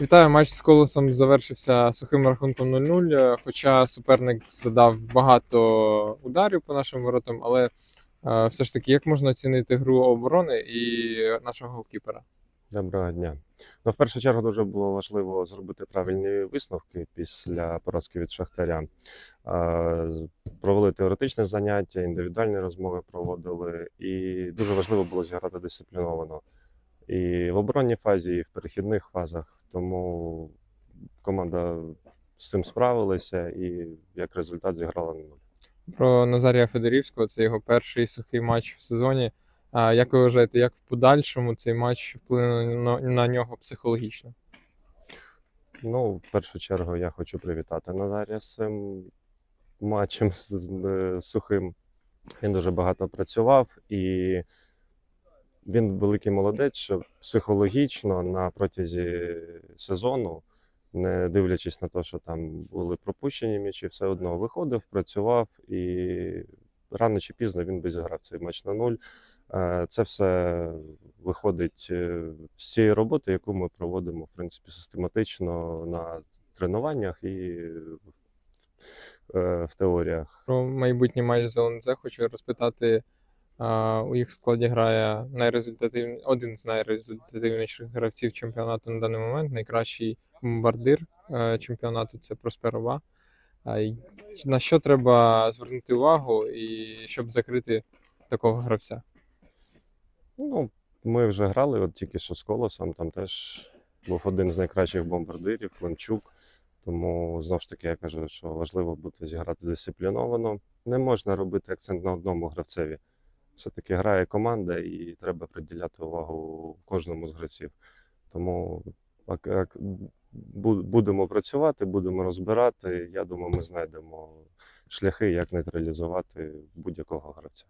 Вітаю, матч з колосом завершився сухим рахунком 0-0. е, Хоча суперник задав багато ударів по нашим воротам, але е, все ж таки, як можна оцінити гру оборони і нашого голкіпера? Доброго дня. Ну, в першу чергу дуже було важливо зробити правильні висновки після поразки від Шахтаря. З- Провели теоретичне заняття, індивідуальні розмови проводили, і дуже важливо було зіграти дисципліновано. І в оборонній фазі, і в перехідних фазах. Тому команда з цим справилася і як результат зіграла на нуль. Про Назарія Федорівського це його перший сухий матч в сезоні. А як ви вважаєте, як в подальшому цей матч вплине на, на нього психологічно? Ну, в першу чергу, я хочу привітати Назарія з цим матчем з, з, е, сухим. Він дуже багато працював, і він великий молодець, що психологічно на протязі сезону, не дивлячись на те, що там були пропущені м'ячі, все одно виходив, працював і рано чи пізно він би зіграв цей матч на нуль. Е, Це все виходить е, з цієї роботи, яку ми проводимо в принципі систематично на тренуваннях і в, е, теоріях. Про майбутній матч з ЛНЗ хочу розпитати. У їх складі грає найрезультативний, один з найрезультативніших гравців чемпіонату на даний момент, найкращий бомбардир е, чемпіонату це Просперова. На що треба звернути увагу, і щоб закрити такого гравця? Ну, ми вже грали от тільки що з колосом, там теж був один з найкращих бомбардирів, Климчук. Тому знову ж таки я кажу, що важливо бути зіграти дисципліновано. Не можна робити акцент на одному гравцеві. Все-таки грає команда і треба приділяти увагу кожному з гравців. Тому будемо працювати, будемо розбирати. Я думаю, ми знайдемо шляхи, як нейтралізувати будь-якого гравця.